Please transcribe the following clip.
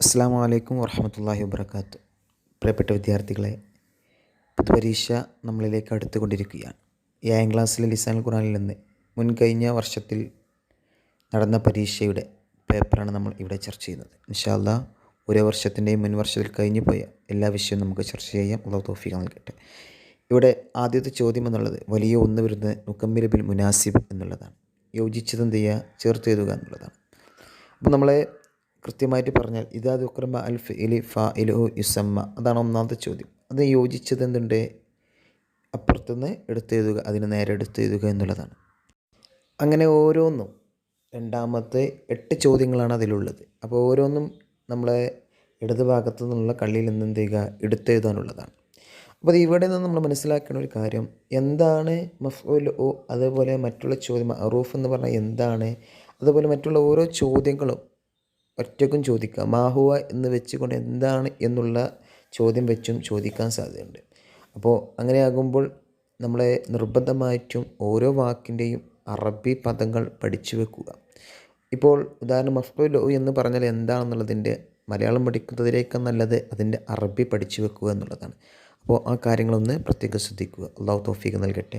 അസ്സാം വലൈക്കും വർഹമത്തല്ലാഹി വബർക്കാത്ത് പ്രിയപ്പെട്ട വിദ്യാർത്ഥികളെ പൊതുപരീക്ഷ നമ്മളിലേക്ക് അടുത്തുകൊണ്ടിരിക്കുകയാണ്. ഏഴാം ക്ലാസ്സിലെ ലിസാൻ ഖുറാനിൽ നിന്ന് മുൻകഴിഞ്ഞ വർഷത്തിൽ നടന്ന പരീക്ഷയുടെ പേപ്പറാണ് നമ്മൾ ഇവിടെ ചർച്ച ചെയ്യുന്നത്. ഇൻഷാല്ല ഓരോ വർഷത്തിന്റെയും മുൻ വർഷത്തിൽ കഴിഞ്ഞു പോയ എല്ലാ വിഷയവും നമുക്ക് ചർച്ച ചെയ്യാം. അള്ളാഹു തോഫിക നൽകട്ടെ. ഇവിടെ ആദ്യത്തെ ചോദ്യം എന്നുള്ളത് വലിയ ഒന്ന് വരുന്നത് മുക്കമ്മിൽ ബിൽ മുനാസിബ് എന്നുള്ളതാണ്. യോജിച്ചത് എന്ത് ചെയ്യുക? ചേർത്ത് എഴുതുക എന്നുള്ളതാണ്. അപ്പോൾ നമ്മളെ കൃത്യമായിട്ട് പറഞ്ഞാൽ ഇതാ ദുക്രമ അൽഫ് ഇലി ഫ ഇലു യുസമ്മ. അതാണ് ഒന്നാമത്തെ ചോദ്യം. അത് യോജിച്ചത് എന്തുണ്ട്? അപ്പുറത്തുനിന്ന് എടുത്തെഴുതുക അതിന് നേരെ എടുത്തെഴുതുക എന്നുള്ളതാണ്. അങ്ങനെ ഓരോന്നും രണ്ടാമത്തെ എട്ട് ചോദ്യങ്ങളാണ് അതിലുള്ളത്. അപ്പോൾ ഓരോന്നും നമ്മളെ ഇടത് ഭാഗത്തു നിന്നുള്ള കള്ളിയിൽ നിന്ന് എന്ത് ചെയ്യുക? എടുത്തെഴുതാനുള്ളതാണ്. അപ്പോൾ അത് ഇവിടെ നിന്ന് നമ്മൾ മനസ്സിലാക്കേണ്ട ഒരു കാര്യം എന്താണ് മഫ്ഊൽ ഓ അതേപോലെ മറ്റുള്ള ചോദ്യം അറൂഫ് എന്ന് പറഞ്ഞാൽ എന്താണ്? അതുപോലെ മറ്റുള്ള ഓരോ ചോദ്യങ്ങളും ഒറ്റക്കും ചോദിക്കാം മാഹുവ എന്ന് വെച്ചുകൊണ്ട് എന്താണ് എന്നുള്ള ചോദ്യം വെച്ചും ചോദിക്കാൻ സാധ്യതയുണ്ട്. അപ്പോൾ അങ്ങനെയാകുമ്പോൾ നമ്മളെ നിർബന്ധമായിട്ടും ഓരോ വാക്കിന്റെയും അറബി പദങ്ങൾ പഠിച്ചു വെക്കുക. ഇപ്പോൾ ഉദാഹരണം മഫ്ലുലു എന്ന് പറഞ്ഞാൽ എന്താണെന്നുള്ളതിന്റെ മലയാളം പഠിക്കുന്നതിനേക്കാൾ നല്ലത് അതിന്റെ അറബി പഠിച്ചു വെക്കുക എന്നുള്ളതാണ്. അപ്പോൾ ആ കാര്യങ്ങളൊന്ന് പ്രത്യേകം ശ്രദ്ധിക്കുക. അള്ളാഹു തോഫീക്ക് നൽകട്ടെ.